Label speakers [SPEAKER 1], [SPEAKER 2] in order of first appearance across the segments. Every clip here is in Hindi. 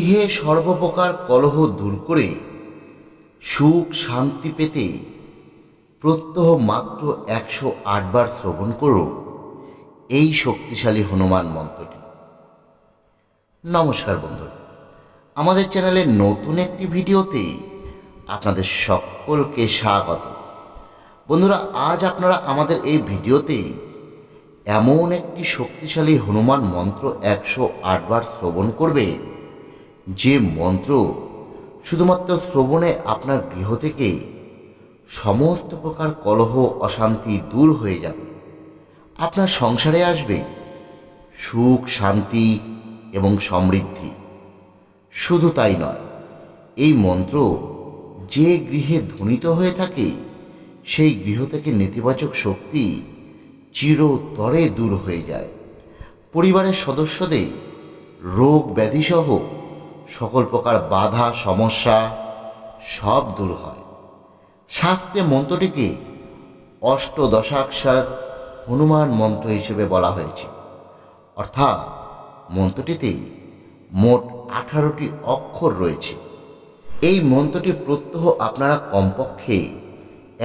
[SPEAKER 1] গৃহে সর্বপ্রকার কলহ দূর করে সুখ শান্তি পেতে প্রত্যহ মাত্র একশো আটবার শ্রবণ করুন এই শক্তিশালী হনুমান মন্ত্রটি। নমস্কার বন্ধুরা। আমাদের চ্যানেলের নতুন একটি ভিডিওতে আপনাদের সকলকে স্বাগত। বন্ধুরা, আজ আপনারা আমাদের এই ভিডিওতে এমন একটি শক্তিশালী হনুমান মন্ত্র একশো আটবার শ্রবণ করবে যে মন্ত্র শুধুমাত্র শ্রবণে আপনার গৃহ থেকে সমস্ত প্রকার কলহ, অশান্তি দূর হয়ে যাবে। আপনার সংসারে আসবে সুখ, শান্তি এবং সমৃদ্ধি। শুধু তাই নয়, এই মন্ত্র যে গৃহে ধ্বনিত হয়ে থাকে, সেই গৃহ থেকে নেতিবাচক শক্তি চিরতরে দূর হয়ে যায়। পরিবারের সদস্যদের রোগ ব্যাধিসহ সকল প্রকার বাধা, সমস্যা সব দূর হয়। শাস্ত্রে মন্ত্রটিকে অষ্টদশাক্ষর হনুমান মন্ত্র হিসেবে বলা হয়েছে। অর্থাৎ মন্ত্রটিতে মোট আঠারোটি অক্ষর রয়েছে। এই মন্ত্রটি প্রত্যহ আপনারা কমপক্ষে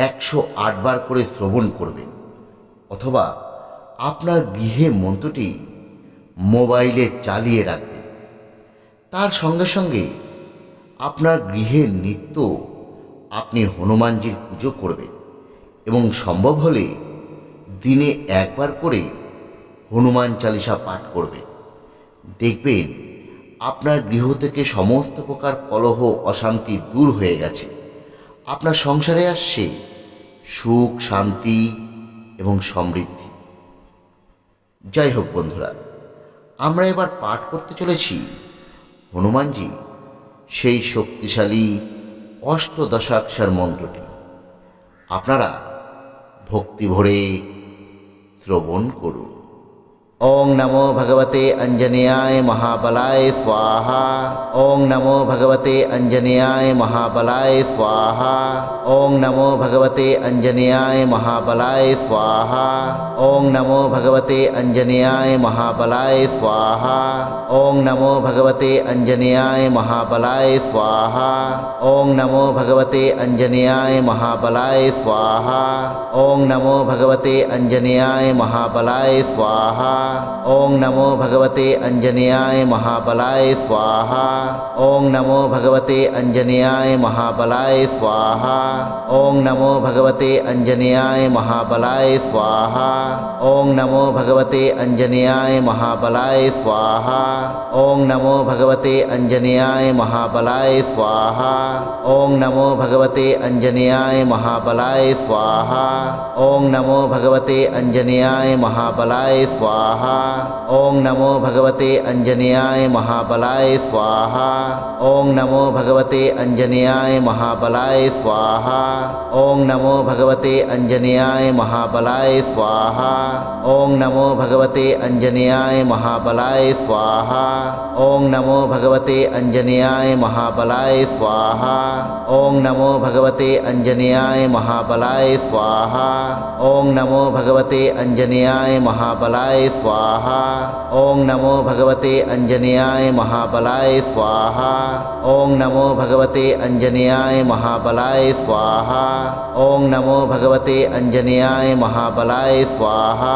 [SPEAKER 1] একশো আটবার করে শ্রবণ করবেন, অথবা আপনার গৃহে মন্ত্রটি মোবাইলে চালিয়ে রাখবেন। তার সঙ্গে সঙ্গে আপনার গৃহের নিত্য আপনি হনুমানজির পুজো করবেন। এবং সম্ভব হলে দিনে একবার করে হনুমান চালিসা পাঠ করবেন। দেখবেন আপনার গৃহ থেকে সমস্ত প্রকার কলহ, অশান্তি দূর হয়ে গেছে। আপনার সংসারে আসছে সুখ, শান্তি এবং সমৃদ্ধি। যাই হোক বন্ধুরা, আমরা এবার পাঠ করতে চলেছি হনুমানজি সেই শক্তিশালী অষ্টদশাক্ষর মন্ত্রটি। আপনারা ভক্তি ভরে শ্রবণ করুন। ओं नमो भगवते अंजनेयाय महाबलाय स्वाहा। ओं नमो भगवते अंजनेय महाबलाय स्वाहा। ओं नमो भगवते अंजनेय महाबलाय स्वाहा। ओं नमो भगवते अंजनेय महाबलाय स्वाहा। ओं नमो भगवते अंजनेय महाबलाय स्वाहा। ओं नमो भगवते अंजनेय महाबलाय स्वाहा। ओं नमो भगवते अंजनेय महाबलाय स्वाहा। ॐ नमो भगवते अञ्जनेयाय महाबलाय स्वाहा। ओं नमो भगवते अंजनेय महाबलाय स्वाहा। ॐ नमो भगवते अंजनेय महाबलाय स्वाहा। ॐ नमो भगवते अंजनेय महाबलाय स्वाहा। ॐ नमो भगवते अंजनेय महाबलाय स्वाहा। ॐ नमो भगवते अंजनेय महाबलाय स्वाहा। ॐ नमो भगवते अञ्जनेयाय महाबलाय स्वाहा। स्वाहा। ओम नमो भगवते अंजनेयाय महाबलाय स्वाहा। ओं नमो भगवते अंजनेयाय महाबलाय स्वाहा। ओम नमो भगवते अंजनेयाय महाबलाय स्वाहा। ओं नमो भगवते अंजनेयाय महाबलाय स्वाहा। ओम नमो भगवते अंजनेयाय महाबलाय स्वाहा। ओं नमो भगवते अंजनेय महाबलाय स्वाहा। ओं नमो भगवते अंजनेय महाबलाय स्वाहा स्वाहा। ओं नमो भगवते अंजनेयाय महाबलाय स्वाहा। ओं नमो भगवते अंजनेयाय महाबलाय स्वाहा। ओं नमो भगवते अंजनेयाय महाबलाय स्वाहा।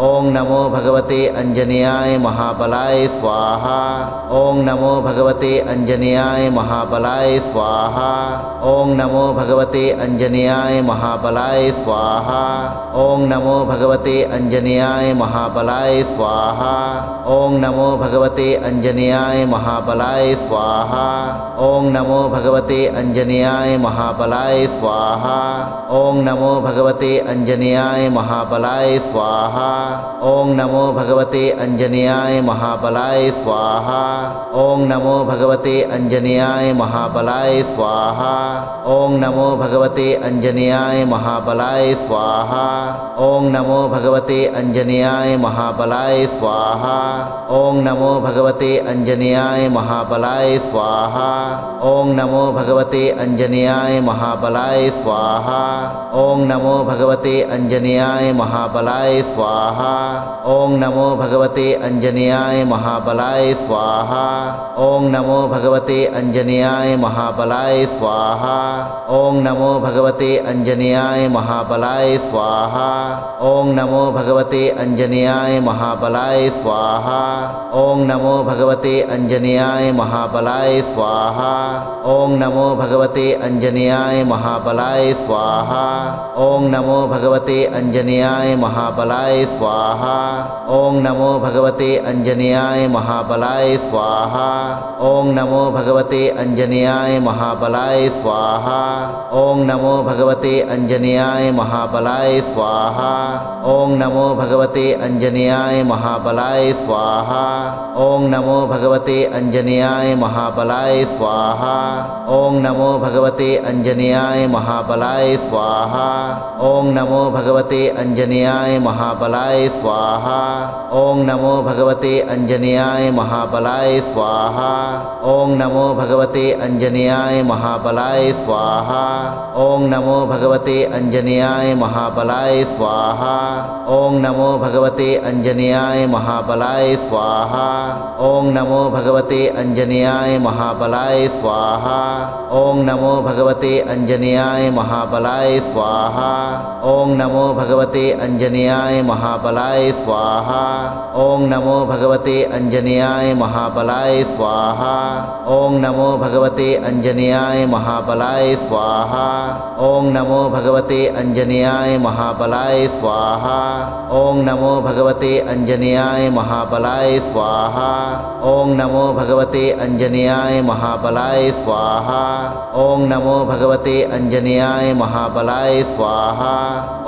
[SPEAKER 1] ओं नमो भगवते अंजनेयाय महाबलाय स्वाहा। ओं नमो भगवते अंजनेयाय महाबलाय स्वाहा। ओं नमो भगवते अंजनेयाय महाबलाय स्वाहा। ओं नमो भगवते अंजनेयाय महाबलाय महाबलाय स्वाहा। ओं नमो भगवते अंजनेय महाबलाय स्वाहा। ओं नमो भगवते अंजनेयाय महाबलाय स्वाहा। ओं नमो भगवते अंजनेयाय महाबलाय स्वाहा। ओं नमो भगवते अंजनेयाय महाबलाय स्वाहा। ओं नमो भगवते अंजनेयाय महाबलाय स्वाहा। ओं नमो भगवते अंजनेयाय महाबलाय स्वाहा। ओं नमो भगवते अंजनेयाय महा महाबलाय स्वाहा। ॐ नमो भगवते अञ्जनेयाय महाबलाय स्वाहा। ॐ नमो भगवते अञ्जनेयाय महाबलाय स्वाहा। ॐ नमो भगवते अञ्जनेयाय महाबलाय स्वाहा। ॐ नमो भगवते अञ्जनेयाय महाबलाय स्वाहा। ॐ नमो भगवते अञ्जनेयाय महाबलाय स्वाहा। ॐ नमो भगवते अञ्जनेयाय महाबलाय स्वाहा। ॐ नमो भगवते अञ्जनेयाय महाबलाय स्वाहा। ॐ नमो भगवते अञ्जनेयाय महाबलाय स्वाहा। ॐ नमो भगवते अञ्जनेयाय महाबलाय स्वाहा। ॐ नमो भगवते अञ्जनेयाय महाबलाय स्वाहा। ॐ नमो भगवते अञ्जनेयाय महाबलाय स्वाहा। ॐ नमो भगवते अञ्जनेयाय महाबलाय स्वाहा। ॐ नमो भगवते अञ्जनेयाय महाबलाय स्वाहा। ॐ नमो भगवते अञ्जनेयाय महाबलाय स्वाहा। ॐ नमो भगवते अञ्जनेयाय महाबलाय स्वाहा। ॐ नमो भगवते अञ्जनेयाय महाबलाय स्वाहा। ॐ नमो भगवते अञ्जनेयाय महाबलाय स्वाहा। ॐ नमो भगवते अञ्जनेयाय महाबलाय स्वाहा। ॐ नमो भगवते अञ्जनेयाय महाबलाय स्वाहा। ॐ नमो भगवते अञ्जनेयाय महाबलाय स्वाहा। ॐ नमो भगवते अञ्जनेयाय महाबलाय स्वाहा। ॐ नमो भगवते अञ्जनेयाय महाबलाय स्वाहा। ॐ नमो भगवते अञ्जनेयाय महाबलाय स्वाहा। ॐ नमो भगवते अञ्जनेयाय महाबलाय स्वाहा। ॐ नमो भगवते अञ्जनेयाय महाबलाय स्वाहा। ॐ नमो भगवते अञ्जनेयाय महाबलाय स्वाहा। ॐ नमो भगवते अञ्जनेयाय महाबलाय स्वाहा। ॐ नमो भगवते अञ्जनेयाय महाबलाय स्वाहा। ॐ नमो भगवते अञ्जनेयाय महाबलाय स्वाहा। ॐ नमो भगवते अञ्जनेयाय महाबलाय स्वाहा।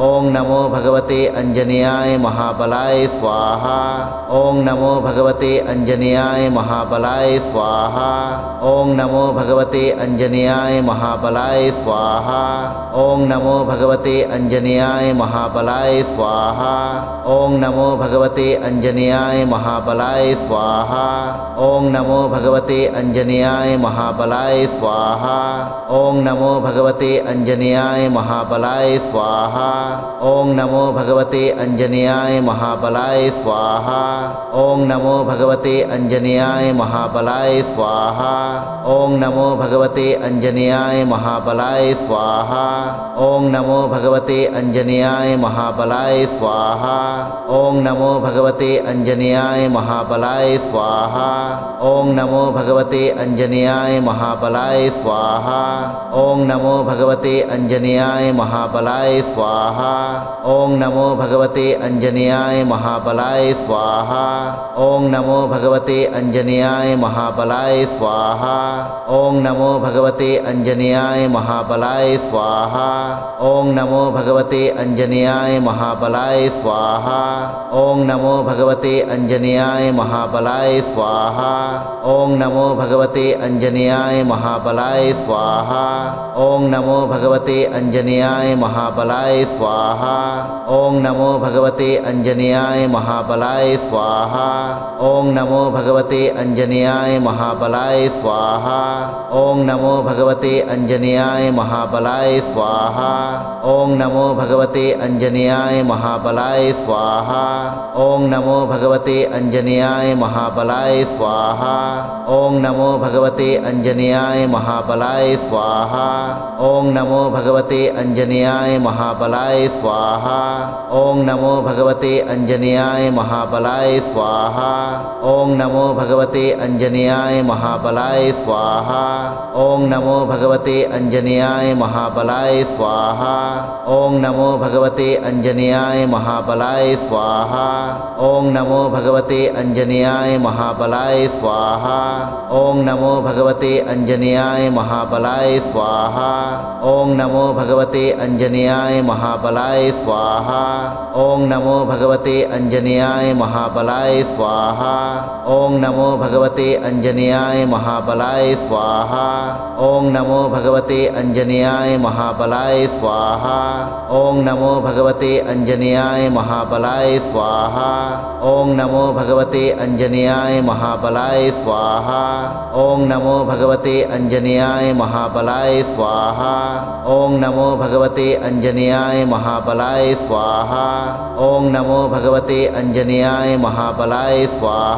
[SPEAKER 1] ॐ नमो भगवते अञ्जनेयाय महाबलाय स्वाहा। ॐ नमो भगवते अञ्जनेयाय महाबलाय स्वाहा। ॐ नमो भगवते अञ्जनेयाय महाबलाय स्वाहा। ॐ नमो भगवते अञ्जनेयाय महाबलाय स्वाहा। ॐ नमो भगवते अञ्जनेयाय महाबलाय स्वाहा। ॐ नमो भगवते अञ्जनेयाय महाबलाय स्वाहा। ॐ नमो भगवते अञ्जनेयाय महाबलाय स्वाहा। ॐ नमो भगवते अञ्जनेयाय महाबलाय स्वाहा। ॐ नमो भगवते अञ्जनेयाय महाबलाय स्वाहा। ॐ नमो भगवते अञ्जनेयाय महाबलाय स्वाहा। ॐ नमो भगवते अञ्जनेयाय महाबलाय स्वाहा। ॐ नमो भगवते अञ्जनेयाय महाबलाय स्वाहा। ॐ नमो भगवते अञ्जनेयाय महाबलाय स्वाहा। ॐ नमो भगवते अञ्जनेयाय महाबलाय स्वाहा। ॐ नमो भगवते अञ्जनेयाय महाबलाय स्वाहा। ॐ नमो भगवते अञ्जनेयाय महाबलाय स्वाहा। ॐ नमो भगवते अञ्जनेयाय महाबलाय स्वाहा। ॐ नमो भगवते अञ्जनेयाय महाबलाय स्वाहा। ॐ नमो भगवते अञ्जनेयाय महाबलाय स्वाहा। ॐ नमो भगवते अञ्जनेयाय महाबलाय स्वाहा। ॐ नमो भगवते अञ्जनेयाय महाबलाय स्वाहा। ॐ नमो भगवते अञ्जनेयाय महाबलाय स्वाहा। ॐ नमो भगवते अञ्जनेयाय महाबलाय स्वाहा। ॐ नमो भगवते अञ्जनेयाय महाबलाय स्वाहा। ॐ नमो भगवते अञ्जनेयाय महाबलाय स्वाहा। ॐ नमो भगवते अञ्जनेयाय महाबलाय स्वाहा। ॐ नमो भगवते अञ्जनेयाय महाबलाय स्वाहा। ॐ नमो भगवते अञ्जनेयाय महाबलाय स्वाहा। ॐ नमो भगवते अञ्जनेयाय महाबलाय स्वाहा। ॐ नमो भगवते अञ्जनेयाय महाबलाय स्वाहा। ॐ नमो भगवते अञ्जनेयाय महाबलाय स्वाहा। ॐ नमो भगवते अञ्जनेयाय महाबलाय स्वाहा। ॐ नमो भगवते अञ्जनेयाय महाबलाय स्वाहा। ॐ नमो भगवते अञ्जनेयाय महाबलाय स्वाहा। ॐ नमो भगवते अञ्जनेयाय महाबलाय स्वाहा। ॐ नमो भगवते अञ्जनेयाय महाबलाय स्वाहा। ॐ नमो भगवते अञ्जनेयाय महाबलाय स्वाहा। ॐ नमो भगवते अञ्जनेयाय महाबलाय स्वाहा। ॐ नमो भगवते अञ्जनेयाय महाबलाय स्वाहा। स्वाहा। ओम नमो भगवते अंजनेयाय महाबलाय स्वाहा। ओम नमो भगवते अंजनेयाय महाबलाय स्वाहा। ओम नमो भगवते अंजनेयाय महाबलाय स्वाहा। ओम नमो भगवते अंजनेयाय महाबलाय स्वाहा।